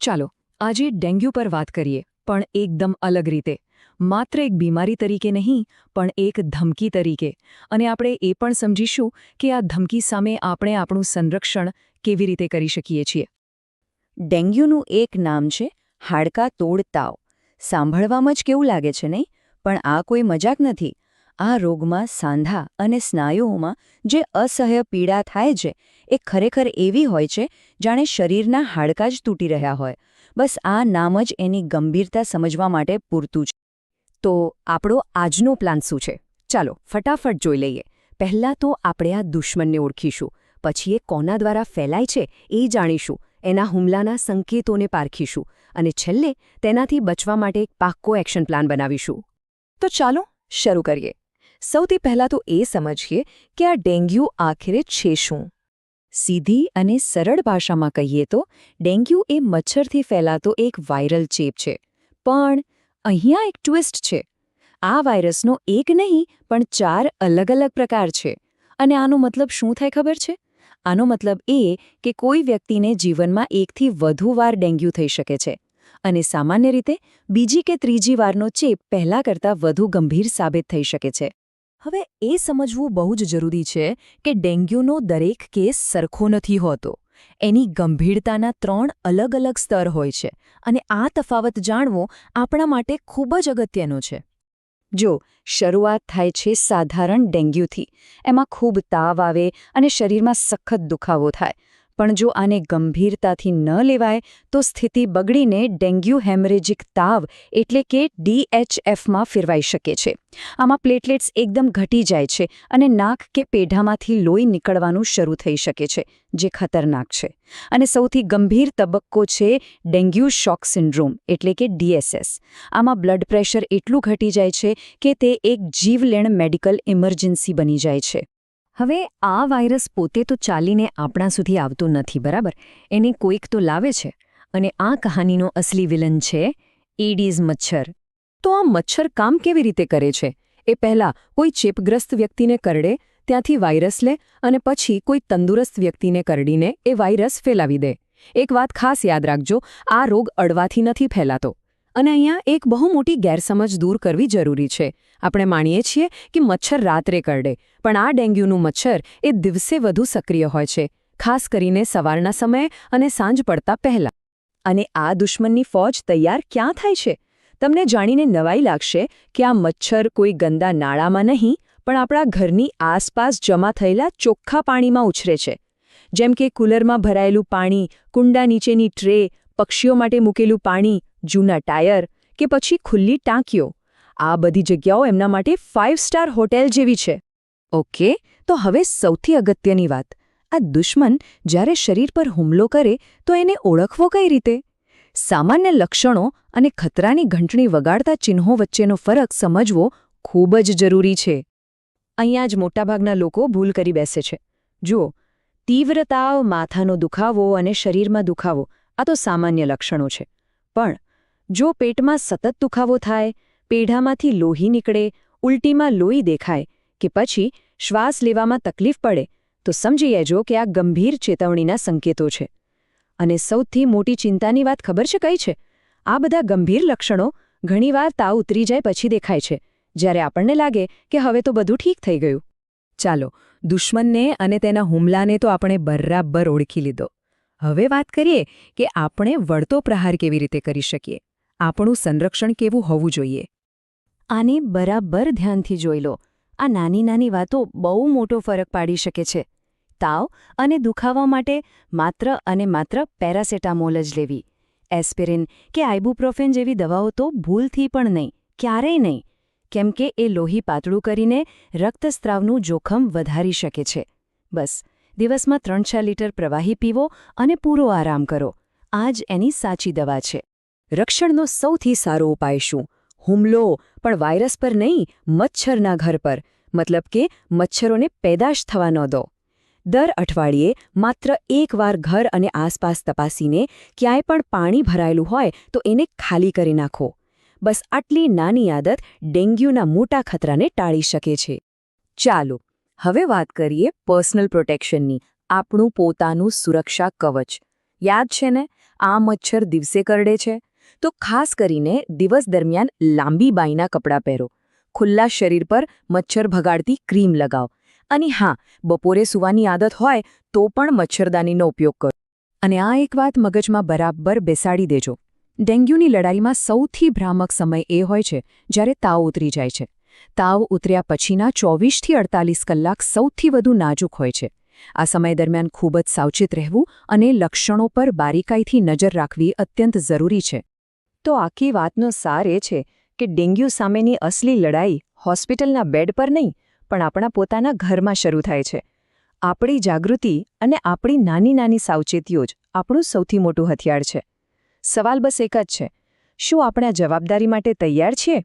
ચાલો, આજે ડેન્ગ્યુ પર વાત કરીએ, પણ એકદમ અલગ રીતે. માત્ર એક બીમારી તરીકે નહીં, પણ એક ધમકી તરીકે. અને આપણે એ પણ સમજીશું કે આ ધમકી સામે આપણે આપણું સંરક્ષણ કેવી રીતે કરી શકીએ છીએ. ડેન્ગ્યુનું એક નામ છે હાડકા તોડ તાવ સાંભળવામાં જ કેવું લાગે છે, નહીં? પણ આ કોઈ મજાક નથી. આ રોગમાં સાંધા અને સ્નાયુઓમાં જે અસહ્ય પીડા થાય છે, એ ખરેખર એવી હોય છે, જાણે શરીરના હાડકાં જ તૂટી રહ્યા હોય. બસ આ નામ જ એની ગંભીરતા સમજવા માટે પૂરતું છે. તો આપણો આજનો પ્લાન શું છે? ચાલો, ફટાફટ જોઈ લઈએ. પહેલાં તો આપણે આ દુશ્મનને ઓળખીશું. પછી એ કોના દ્વારા ફેલાય છે, એ જાણીશું. એના હુમલાના સંકેતોને પારખીશું. અને છેલ્લે તેનાથી બચવા માટે એક પાક્કો એક્શન પ્લાન બનાવીશું. તો ચાલો, શરૂ કરીએ. સૌથી પહેલાં તો એ સમજીએ કે આ ડેન્ગ્યુ આખરે છે શું. સીધી અને સરળ ભાષામાં કહીએ તો, ડેન્ગ્યુ એ મચ્છરથી ફેલાતો એક વાયરલ ચેપ છે. પણ, અહીંયા એક ટ્વિસ્ટ છે. આ વાયરસનો એક નહીં, પણ ચાર અલગ અલગ પ્રકાર છે. અને આનો મતલબ શું થાય ખબર છે? આનો મતલબ એ કે કોઈ વ્યક્તિને જીવનમાં એકથી વધુ વાર ડેન્ગ્યુ થઈ શકે છે. અને સામાન્ય રીતે, બીજી કે ત્રીજી વારનો ચેપ પહેલાં કરતાં વધુ ગંભીર સાબિત થઈ શકે છે. હવે એ સમજવું બહુ જ જરૂરી છે કે ડેન્ગ્યુનો દરેક કેસ સરખો નથી હોતો. એની ગંભીરતાના ત્રણ અલગ અલગ સ્તર હોય છે અને આ તફાવત જાણવો આપણા માટે ખૂબ જ અગત્યનો છે. જો, શરૂઆત થાય છે સાધારણ ડેન્ગ્યુથી. એમાં ખૂબ તાવ આવે અને શરીરમાં સખત દુખાવો થાય. પણ જો આને ગંભીરતાથી ન લેવાય, તો સ્થિતિ બગડીને ડેન્ગ્યુ હેમરેજિક તાવ એટલે કે ડીએચએફમાં ફેરવાઈ શકે છે. આમાં પ્લેટલેટ્સ એકદમ ઘટી જાય છે અને નાક કે પેઢામાંથી લોહી નીકળવાનું શરૂ થઈ શકે છે, જે ખતરનાક છે. અને સૌથી ગંભીર તબક્કો છે ડેન્ગ્યુ શોક સિન્ડ્રોમ એટલે કે ડીએસએસ આમાં બ્લડ પ્રેશર એટલું ઘટી જાય છે કે તે એક જીવલેણ મેડિકલ ઇમરજન્સી બની જાય છે. હવે આ વાયરસ પોતે તો ચાલીને આપણા સુધી આવતું નથી, બરાબર? એને કોઈક તો લાવે છે. અને આ કહાનીનો અસલી વિલન છે એડીઝ મચ્છર. તો આ મચ્છર કામ કેવી રીતે કરે છે? એ પહેલાં કોઈ ચેપગ્રસ્ત વ્યક્તિને કરડે, ત્યાંથી વાયરસ લે અને પછી કોઈ તંદુરસ્ત વ્યક્તિને કરડીને એ વાયરસ ફેલાવી દે. એક વાત ખાસ યાદ રાખજો, આ રોગ અડવાથી નથી ફેલાતો. અને અહીંયા એક બહુ મોટી ગેરસમજ દૂર કરવી જરૂરી છે. આપણે માણીએ છીએ કે મચ્છર રાત્રે કરડે, પણ આ ડેન્ગ્યુનું મચ્છર એ દિવસે વધુ સક્રિય હોય છે, ખાસ કરીને સવારના સમયે અને સાંજ પડતા પહેલા. અને આ દુશ્મનની ફોજ તૈયાર ક્યાં થાય છે? તમને જાણીને નવાઈ લાગશે કે આ મચ્છર કોઈ ગંદા નાળામાં નહીં, પણ આપણા ઘરની આસપાસ જમા થયેલા ચોખ્ખા પાણીમાં ઉછરે છે. જેમ કે કુલરમાં ભરાયેલું પાણી, કુંડા નીચેની ટ્રે, પક્ષીઓ માટે મૂકેલું પાણી જૂના ટાયર કે પછી ખુલ્લી ટાંકીઓ. આ બધી જગ્યાઓ એમના માટે ફાઇવ સ્ટાર હોટેલ જેવી છે. ઓકે, તો હવે સૌથી અગત્યની વાત. આ દુશ્મન જ્યારે શરીર પર હુમલો કરે, તો એને ઓળખવો કઈ રીતે? સામાન્ય લક્ષણો અને ખતરાની ઘંટણી વગાડતા ચિહ્નો વચ્ચેનો ફરક સમજવો ખૂબ જ જરૂરી છે. અહીંયા જ મોટાભાગના લોકો ભૂલ કરી બેસે છે. જુઓ તીવ્ર તાવ માથાનો દુખાવો અને શરીરમાં દુખાવો, આ તો સામાન્ય લક્ષણો છે. પણ જો પેટમાં સતત દુખાવો થાય, પેઢામાંથી લોહી નીકળે, ઉલટીમાં લોહી દેખાય કે પછી શ્વાસ લેવામાં તકલીફ પડે, તો સમજી લેજો કે આ ગંભીર ચેતવણીના સંકેતો છે. અને સૌથી મોટી ચિંતાની વાત ખબર છે કઈ છે? આ બધા ગંભીર લક્ષણો ઘણીવાર તાવ ઉતરી જાય પછી દેખાય છે, જ્યારે આપણને લાગે કે હવે તો બધું ઠીક થઈ ગયું. ચાલો, દુશ્મનને અને તેના હુમલાને તો આપણે બરાબર ઓળખી લીધો. હવે વાત કરીએ કે આપણે વળતો પ્રહાર કેવી રીતે કરી શકીએ. આપણું સંરક્ષણ કેવું હોવું જોઈએ? આને બરાબર ધ્યાનથી જોઈ લો. આ નાની નાની વાતો બહુ મોટો ફરક પાડી શકે છે. તાવ અને દુખાવા માટે માત્ર અને માત્ર પેરાસેટામોલ જ લેવી. એસ્પિરિન કે આઇબુપ્રોફેન જેવી દવાઓ તો ભૂલથી પણ નહીં, ક્યારેય નહીં. કેમ કે એ લોહી પાતળું કરીને રક્તસ્ત્રાવનું જોખમ વધારી શકે છે. બસ, દિવસમાં ત્રણ છ લીટર પ્રવાહી પીવો અને પૂરો આરામ કરો. આ જ એની સાચી દવા છે. રક્ષણનો સૌથી સારો ઉપાય શું? હુમલો? પણ વાયરસ પર નહીં, મચ્છરના ઘર પર. મતલબ કે મચ્છરોને પેદાશ થવા ન દો. દર અઠવાડિયે માત્ર એકવાર ઘર અને આસપાસ તપાસીને ક્યાંય પણ પાણી ભરાયેલું હોય તો એને ખાલી કરી નાખો. બસ આટલી નાની આદત ડેન્ગ્યુના મોટા ખતરાને ટાળી શકે છે. ચાલો, હવે વાત કરીએ પર્સનલ પ્રોટેક્શનની, આપણું પોતાનું સુરક્ષા કવચ. યાદ છે ને? આ મચ્છર દિવસે કરડે છે. તો ખાસ કરીને દિવસ દરમિયાન લાંબી બાઈના કપડાં પહેરો. ખુલ્લા શરીર પર મચ્છર ભગાડતી ક્રીમ લગાવો. અને હા, બપોરે સૂવાની આદત હોય તો પણ મચ્છરદાનીનો ઉપયોગ કરો. અને આ એક વાત મગજમાં બરાબર બેસાડી દેજો. ડેન્ગ્યુની લડાઈમાં સૌથી ભ્રામક સમય એ હોય છે જ્યારે તાવ ઉતરી જાય છે. તાવ ઉતર્યા પછીના ચોવીસથી અડતાલીસ કલાક સૌથી વધુ નાજુક હોય છે. આ સમય દરમિયાન ખૂબ જ સાવચેત રહેવું અને લક્ષણો પર બારીકાઈથી નજર રાખવી અત્યંત જરૂરી છે. તો આખી વાતનો સાર એ છે કે ડેન્ગ્યુ સામેની અસલી લડાઈ હોસ્પિટલના બેડ પર નહીં, પણ આપણા પોતાના ઘરમાં શરૂ થાય છે. આપણી જાગૃતિ અને આપણી નાની નાની સાવચેતીઓ જ આપણું સૌથી મોટું હથિયાર છે. સવાલ બસ એક જ છે. શું આપણે જવાબદારી માટે તૈયાર છીએ?